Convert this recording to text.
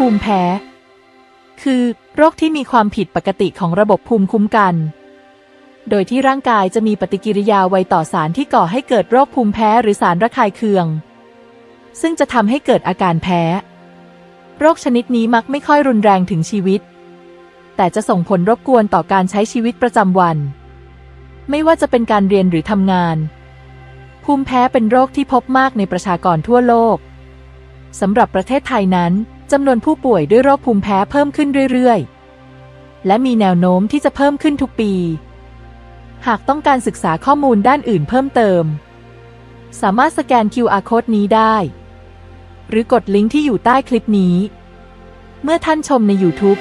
ภูมิแพ้ คือโรคที่มีความผิดปกติของระบบภูมิคุ้มกัน โดยที่ร่างกายจะมีปฏิกิริยาไวต่อสารที่ก่อให้เกิดโรคภูมิแพ้หรือสารระคายเคือง ซึ่งจะทำให้เกิดอาการแพ้ โรคชนิดนี้มักไม่ค่อยรุนแรงถึงชีวิต แต่จะส่งผลรบกวนต่อการใช้ชีวิตประจำวัน ไม่ว่าจะเป็นการเรียนหรือทำงาน ภูมิแพ้เป็นโรคที่พบมากในประชากรทั่วโลกสำหรับประเทศไทยนั้น จำนวนผู้ป่วยด้วยโรคภูมิแพ้เพิ่มขึ้นเรื่อยๆ และมีแนวโน้มที่จะเพิ่มขึ้นทุกปี หากต้องการศึกษาข้อมูลด้านอื่นเพิ่มเติม สามารถสแกน QR code นี้ได้ หรือกดลิงก์ที่อยู่ใต้คลิปนี้ เมื่อท่านชมใน YouTube